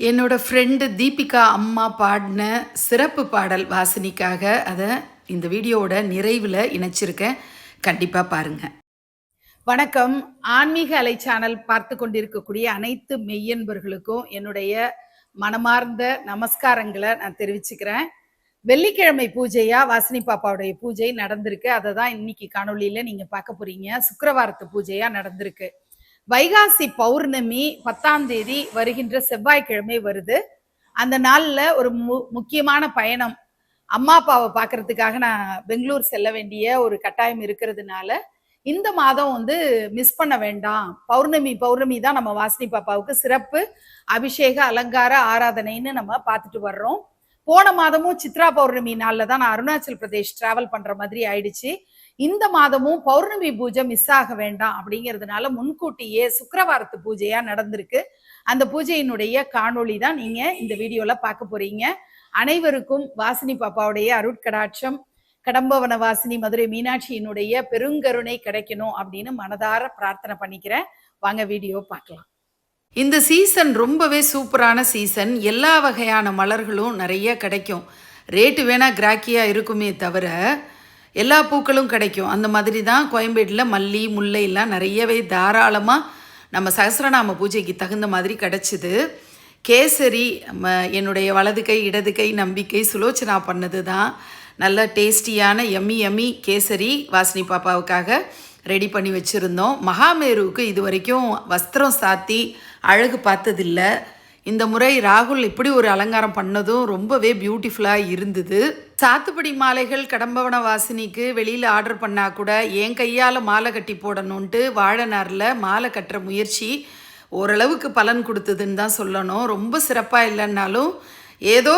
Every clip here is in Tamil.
என்னோட ஃப்ரெண்டு தீபிகா அம்மா பாடின சிறப்பு பாடல் வாசினிக்காக அதை இந்த வீடியோவோட நிறைவில் இணைச்சிருக்கேன். கண்டிப்பாக பாருங்கள் வணக்கம். ஆன்மீக அலை சேனல் பார்த்து கொண்டிருக்கக்கூடிய அனைத்து மெய்யன்பர்களுக்கும் என்னுடைய மனமார்ந்த நமஸ்காரங்களை நான் தெரிவிச்சுக்கிறேன். வெள்ளிக்கிழமை பூஜையா? வாசினி பாப்பாவுடைய பூஜை நடந்திருக்கு. அதை தான் இன்னைக்கு காணொலியில் நீங்கள் பார்க்க போறீங்க. சுக்கரவாரத்து பூஜையா நடந்திருக்கு. வைகாசி பௌர்ணமி பத்தாம் தேதி வருகின்ற செவ்வாய்க்கிழமை வருது. அந்த நாளில் ஒரு மு முக்கியமான பயணம். அம்மா அப்பாவை பார்க்கறதுக்காக நான் பெங்களூர் செல்ல வேண்டிய ஒரு கட்டாயம் இருக்கிறதுனால இந்த மாதம் வந்து மிஸ் பண்ண வேண்டாம். பௌர்ணமி பௌர்ணமி தான் நம்ம வாசினி பாப்பாவுக்கு சிறப்பு அபிஷேக அலங்கார ஆராதனைன்னு நம்ம பார்த்துட்டு வர்றோம். போன மாதமும் சித்ரா பௌர்ணமி நாளில் தான் நான் அருணாச்சல் பிரதேஷ் டிராவல் பண்ணுற மாதிரி ஆயிடுச்சு. இந்த மாதமும் பௌர்ணமி பூஜை மிஸ் ஆக வேண்டாம் அப்படிங்கிறதுனால முன்கூட்டியே சுக்கரவாரத்து பூஜையா நடந்திருக்கு. அந்த பூஜையினுடைய காணொளி தான் நீங்க இந்த வீடியோல பார்க்க போறீங்க. அனைவருக்கும் வாசினி பாப்பாவுடைய அருட்கடாட்சம் கடம்பவன வாசினி மதுரை மீனாட்சியினுடைய பெருங்கருணை கிடைக்கணும் அப்படின்னு மனதார பிரார்த்தனை பண்ணிக்கிறேன். வாங்க வீடியோ பார்க்கலாம். இந்த சீசன் ரொம்பவே சூப்பரான சீசன். எல்லா வகையான மலர்களும் நிறைய கிடைக்கும். ரேட்டு வேணா கிராக்கியா இருக்குமே தவிர எல்லா பூக்களும் கிடைக்கும். அந்த மாதிரி தான் கோயம்பேட்டில் மல்லி முல்லைலாம் நிறையவே தாராளமாக நம்ம சகசிரநாம பூஜைக்கு தகுந்த மாதிரி கிடச்சிது. கேசரி ம, என்னுடைய வலது கை இடது கை நம்பிக்கை சுலோச்சனா பண்ணது தான். நல்ல டேஸ்டியான எம்மி எம்மி கேசரி வாசினி பாப்பாவுக்காக ரெடி பண்ணி வச்சுருந்தோம். மகாமேருவுக்கு இது வரைக்கும் வஸ்திரம் சாத்தி அழகு பார்த்ததில்ல. இந்த முறை ராகுல் இப்படி ஒரு அலங்காரம் பண்ணதும் ரொம்பவே பியூட்டிஃபுல்லாக இருந்தது. சாத்துப்படி மாலைகள் கடம்பவன வாசினிக்கு வெளியில் ஆர்டர் பண்ணால் கூட என் கையால் மாலை கட்டி போடணுன்ட்டு வாழைநாரில் மாலை கட்டுற முயற்சி ஓரளவுக்கு பலன் கொடுத்ததுன்னு தான் சொல்லணும். ரொம்ப சிறப்பாக இல்லைன்னாலும் ஏதோ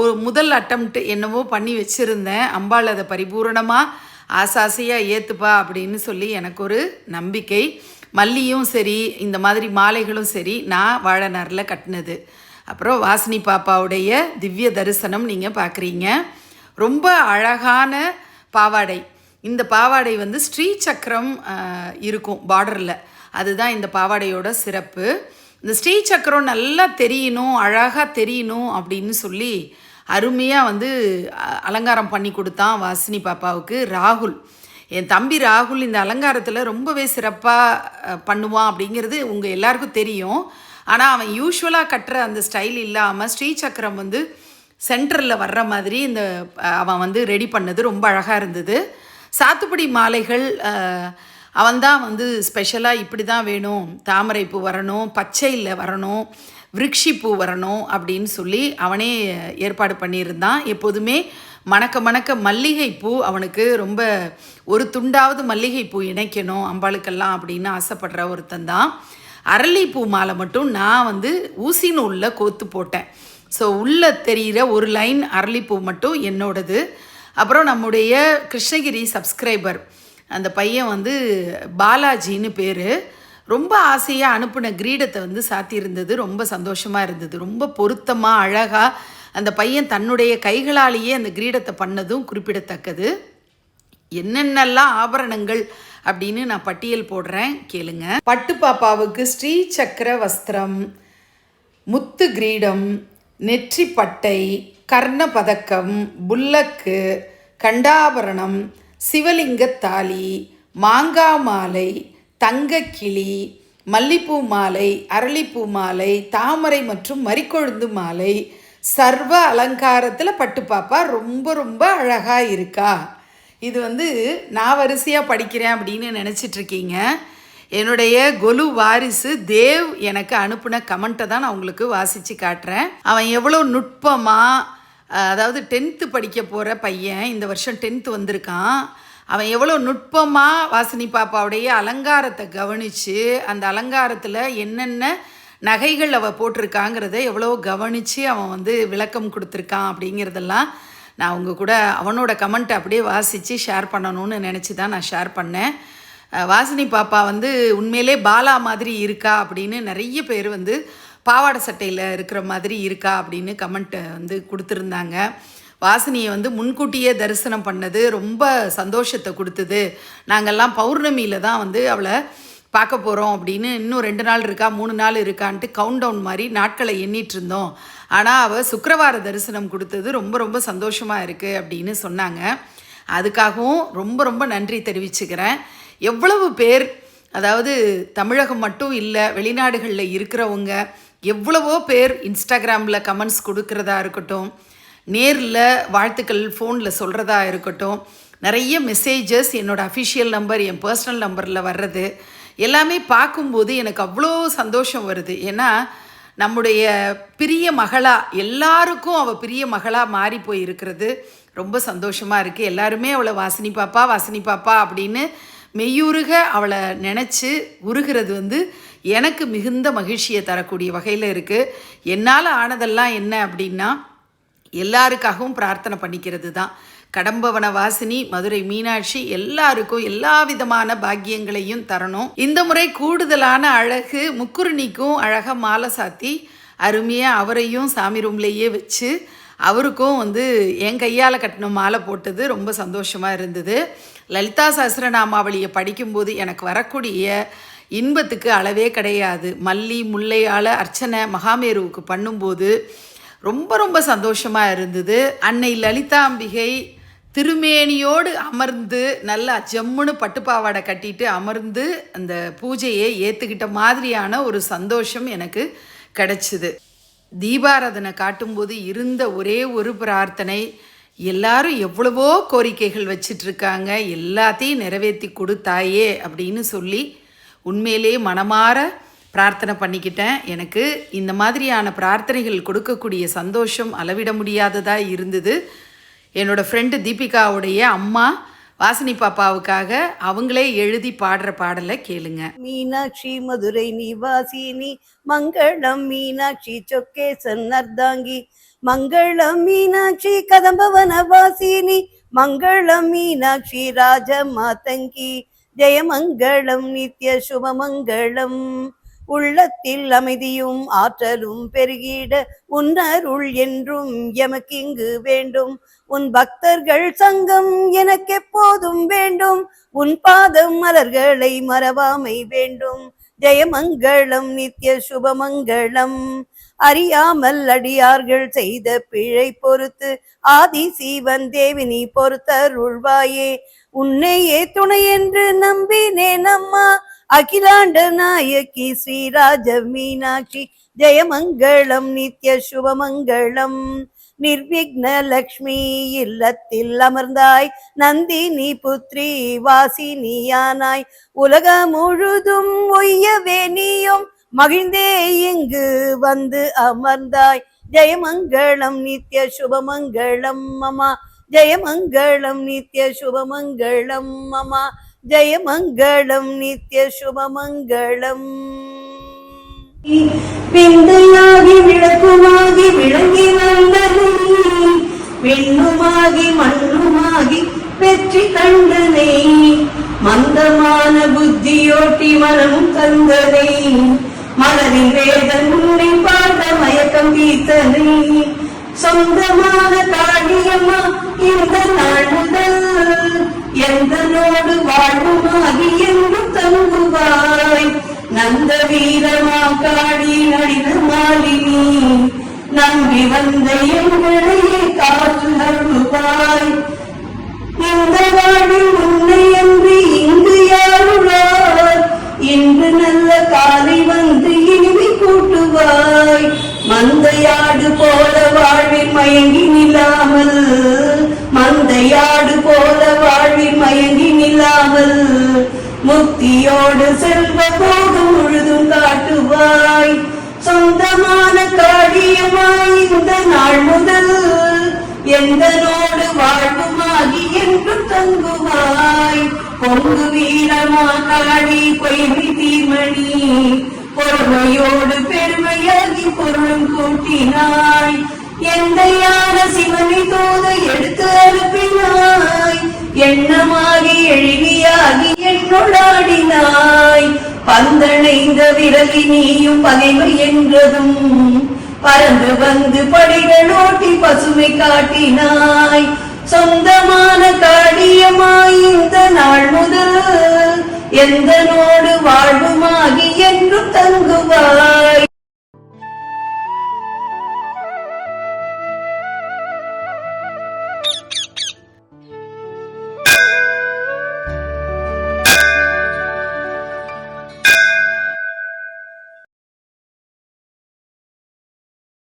ஒரு முதல் அட்டம்ப்ட் என்னவோ பண்ணி வச்சுருந்தேன். அம்பாள் அதை பரிபூரணமாக ஆசாசையாக ஏற்றுப்பா அப்படின்னு சொல்லி எனக்கு ஒரு நம்பிக்கை. மல்லியும் சரி இந்த மாதிரி மாலைகளும் சரி நான் வாழைநாரில் கட்டினது. அப்புறம் வாசினி பாப்பாவுடைய திவ்ய தரிசனம் நீங்கள் பார்க்குறீங்க ரொம்ப அழகான பாவாடை. இந்த பாவாடை வந்து ஸ்ரீ சக்கரம் இருக்கும் பார்டரில் அதுதான் இந்த பாவாடையோட சிறப்பு. இந்த ஸ்ரீ சக்கரம் நல்லா தெரியணும் அழகாக தெரியணும் அப்படின்னு சொல்லி அருமையாக வந்து அ- அலங்காரம் பண்ணி கொடுத்தான் வாசினி பாப்பாவுக்கு ராகுல். என் தம்பி ராகுல் இந்த அலங்காரத்தில் ரொம்பவே சிறப்பாக பண்ணுவான் அப்படிங்கிறது உங்கள் எல்லாருக்கும் தெரியும். ஆனால் அவன் யூஸ்வலாக கட்டுற அந்த ஸ்டைல் இல்லாமல் ஸ்ரீ சக்கரம் வந்து சென்டரில் வர்ற மாதிரி இந்த அவன் வந்து ரெடி பண்ணது ரொம்ப அழகாக இருந்தது. சாத்துப்படி மாலைகள் அவன்தான் வந்து ஸ்பெஷலாக இப்படி தான் வேணும். தாமரைப்பூ வரணும் பச்சையில் வரணும் விருட்சி பூ வரணும் அப்படின்னு சொல்லி அவனே ஏற்பாடு பண்ணியிருந்தான். எப்போதுமே மணக்க மணக்க மல்லிகைப்பூ அவனுக்கு ரொம்ப ஒரு துண்டாவது மல்லிகைப்பூ இணைக்கணும் அம்பாளுக்கெல்லாம் அப்படின்னு ஆசைப்படுற ஒருத்தன் தான். அரளிப்பூ மாலை மட்டும் நான் வந்து ஊசி நூலில் கோத்து போட்டேன். ஸோ உள்ளே தெரிகிற ஒரு லைன் அரளிப்பூ மட்டும் என்னோடது. அப்புறம் நம்முடைய கிருஷ்ணகிரி சப்ஸ்கிரைபர் அந்த பையன் வந்து பாலாஜின்னு பேர். ரொம்ப ஆசையாக அனுப்பின கிரீடத்தை வந்து சாத்தியிருந்தது. ரொம்ப சந்தோஷமாக இருந்தது. ரொம்ப பொருத்தமாக அழகாக அந்த பையன் தன்னுடைய கைகளாலேயே அந்த கிரீடத்தை பண்ணதும் குறிப்பிடத்தக்கது. என்னென்னலாம் ஆபரணங்கள் அப்படின்னு நான் பட்டியல் போடுறேன் கேளுங்க. பட்டு பாப்பாவுக்கு ஸ்ரீ சக்கர வஸ்திரம் முத்து கிரீடம் நெற்றி பட்டை கர்ண பதக்கம் புல்லக்கு கண்டாபரணம் சிவலிங்க தாலி மாங்கா மாலை தங்கக்கிளி மல்லிப்பூ மாலை அரளிப்பூ மாலை தாமரை மற்றும் மறிக்கொழுந்து மாலை சர்வ அலங்காரத்தில் பட்டு பாப்பா. ரொம்ப ரொம்ப அழகாக இருக்கா. இது வந்து நான் வரிசையாக படிக்கிறேன் அப்படின்னு நினச்சிட்டு இருக்கீங்க என்னுடைய கொலு வாரிசு தேவ் எனக்கு அனுப்பின கமெண்ட்டை தான் நான் உங்களுக்கு வாசித்து காட்டுறேன். அவன் எவ்வளோ நுட்பமாக அதாவது டென்த்து படிக்க போகிற பையன் இந்த வருஷம் டென்த்து வந்திருக்கான். அவன் எவ்வளோ நுட்பமாக வாசினி பாப்பாவுடைய அலங்காரத்தை கவனித்து அந்த அலங்காரத்தில் என்னென்ன நகைகள் அவள் போட்டிருக்காங்கிறத எவ்வளோ கவனித்து அவன் வந்து விளக்கம் கொடுத்துருக்கான் அப்படிங்கிறதெல்லாம் நான் அவங்க கூட அவனோட கமெண்ட்டை அப்படியே வாசித்து ஷேர் பண்ணணும்னு நினச்சி தான் நான் ஷேர் பண்ணேன். வாசினி பாப்பா வந்து உண்மையிலே பாலா மாதிரி இருக்கா அப்படின்னு நிறைய பேர் வந்து பாவாடை சட்டையில் இருக்கிற மாதிரி இருக்கா அப்படின்னு கமெண்ட்டை வந்து கொடுத்துருந்தாங்க. வாசினியை வந்து முன்கூட்டியே தரிசனம் பண்ணது ரொம்ப சந்தோஷத்தை கொடுத்தது. நாங்கள்லாம் பௌர்ணமியில் தான் வந்து அவளை பார்க்க போகிறோம் அப்படின்னு இன்னும் ரெண்டு நாள் இருக்கா மூணு நாள் இருக்கான்ட்டு கவுண்ட் டவுன் மாதிரி நாட்களை எண்ணிட்டு இருந்தோம். ஆனால் அவள் சுக்கரவார தரிசனம் கொடுத்தது ரொம்ப ரொம்ப சந்தோஷமாக இருக்குது அப்படின்னு சொன்னாங்க. அதுக்காகவும் ரொம்ப ரொம்ப நன்றி தெரிவிச்சுக்கிறேன். எவ்வளவு பேர் அதாவது தமிழகம் மட்டும் இல்லை வெளிநாடுகளில் இருக்கிறவங்க எவ்வளவோ பேர் இன்ஸ்டாகிராமில் கமெண்ட்ஸ் கொடுக்கறதா இருக்கட்டும் நேரில் வாழ்த்துக்கள் ஃபோனில் சொல்கிறதா இருக்கட்டும் நிறைய மெசேஜஸ் என்னோடய அஃபிஷியல் நம்பர் என் பர்சனல் நம்பரில் வர்றது எல்லாமே பார்க்கும்போது எனக்கு அவ்வளோ சந்தோஷம் வருது. ஏன்னா நம்முடைய பிரிய மகளாக எல்லாருக்கும் அவள் பிரிய மகளாக மாறி போயிருக்கிறது ரொம்ப சந்தோஷமாக இருக்குது எல்லாருமே அவளை வாசினி பாப்பா வாசினி பாப்பா அப்படின்னு மெய்யுருக அவளை நினச்சி உருகிறது வந்து எனக்கு மிகுந்த மகிழ்ச்சியை தரக்கூடிய வகையில் இருக்குது என்னால் ஆனதெல்லாம் என்ன அப்படின்னா எல்லாருக்காகவும் பிரார்த்தனை பண்ணிக்கிறது தான். கடம்பவன வாசினி மதுரை மீனாட்சி எல்லாருக்கும் எல்லா விதமான பாக்கியங்களையும் தரணும். இந்த முறை கூடுதலான அழகு முக்குருணிக்கும் அழகாக மாலை சாத்தி அருமையாக அவரையும் சாமி ரூம்லேயே வச்சு அவருக்கும் வந்து என் கையால் கட்டின மாலை போட்டது ரொம்ப சந்தோஷமாக இருந்தது. லலிதா சஹசிரநாமாவளியை படிக்கும்போது எனக்கு வரக்கூடிய இன்பத்துக்கு அளவே கிடையாது. மல்லி முல்லையால் அர்ச்சனை மகாமேருவுக்கு பண்ணும்போது ரொம்ப ரொம்ப சந்தோஷமாக இருந்தது. அன்னை லலிதாம்பிகை திருமேனியோடு அமர்ந்து நல்லா ஜம்முன்னு பட்டுப்பாவாடை கட்டிட்டு அமர்ந்து அந்த பூஜையை ஏற்றுக்கிட்ட மாதிரியான ஒரு சந்தோஷம் எனக்கு கிடைச்சிது. தீபாராதனை காட்டும்போது இருந்த ஒரே ஒரு பிரார்த்தனை எல்லாரும் எவ்வளவோ கோரிக்கைகள் வச்சிட்ருக்காங்க எல்லாத்தையும் நிறைவேற்றி கொடுத்தாயே அப்படின்னு சொல்லி உண்மையிலேயே மனமாற பிரார்த்தனை பண்ணிக்கிட்டேன். எனக்கு இந்த மாதிரியான பிரார்த்தனைகள் கொடுக்கக்கூடிய சந்தோஷம் அளவிட முடியாததாக இருந்தது. என்னோடய ஃப்ரெண்டு தீபிகாவுடைய அம்மா வாசினி பாப்பாவுக்காக அவங்களே எழுதி பாடுற பாடலை கேளுங்க. மீனாட்சி மதுரை நிவாசினி மங்களம் மீனாட்சி சொக்கேசன் சன்னர்தாங்கி மங்களம் மீனாட்சி கதம்பவன வாசினி மங்களம் மீனாட்சி ராஜ மாதங்கி ஜெயமங்களம் நித்ய சுபமங்களம் உள்ளத்தில் அமைதியும் ஆற்றலும் பெருகிட உன்னருள் என்றும் எமக்கிங்கு வேண்டும். உன் பக்தர்கள் சங்கம் எனக்கு எப்போதும் வேண்டும். உன் பாதம் மலர்களை மறவாமை வேண்டும். ஜெயமங்களம் நித்ய சுபமங்களம் அறியாமல் அடியார்கள் செய்த பிழை பொறுத்து ஆதி சீவன் தேவினி பொறுத்தருள்வாயே. உன்னையே துணை என்று நம்பினேன் அம்மா. அகிலாண்ட நாயகி ஸ்ரீராஜ மீனாட்சி ஜெயமங்களம் நித்ய சுபமங்களம் நிர்விக்ன லக்ஷ்மி இல்லத்தில் அமர்ந்தாய் நந்தினி புத்ரி வாசினியானாய். உலகம் முழுதும் ஒய்யவே நீயும் மகிழ்ந்தே இங்கு வந்து அமர்ந்தாய். ஜெயமங்களம் நித்ய சுபமங்களம் மமா ஜெயமங்களம் நித்ய சுபமங்களம் மமா ஜெயமங்களம் நித்ய சுபமங்களம் விந்தையாகி விளக்குமாகி விளங்கி வந்தது விண்ணுமாகி மண்ணுமாகி வெற்றி கண்டனை. மந்தமான புத்தியோட்டி மனமும் தந்தனை. மனதின் வேதன் உன்னை பாட மயக்கம் தீர்த்தனை. சொந்தமான காளியம்மா இந்த நாள் முதல் எந்தனோடு வாழ்வுமாகி என்றும் தங்குவாய் நந்த வீரமா காடி நடித மாலினி நம்பி வந்த எங்களையே காற்று நடுவாய் இந்த வாழ்வில் உன்னை என்று இங்கு யாருளார் இன்று நல்ல காலை வந்து இனிமை கூட்டுவாய். மந்தையாடு போல வாழ்வில் மயங்கி நில்லாமல் மந்தையாடு போல வாழ்வி மயங்கி நில்லாமல் முக்தியோடு செல்வ போகம் முழுதும் காட்டுவாய். சொந்தமான காரியமாய் இந்த நாள் முதல் எந்தனோடு வாழ்வுமாகி என்றும் தங்குவாய். பொங்கு வீரமா காடி பொய்மை தீமணி. பொறுமையோடு பெருமையாகி பொருளும் கூட்டினாய். எந்தையான சிவனை தோத எடுத்து அனுப்பினாய் எண்ணமாகி எழிலியாகி என்னுள்ளாடினாய் பந்தனைந்த விரலி நீயும் பகைமை என்றதும். பறந்து வந்து படிகள் ஓட்டி பசுமை காட்டினாய். சொந்தமான காடியமாய் இந்த நாள் முதல் எந்தனோடு வாழ்வு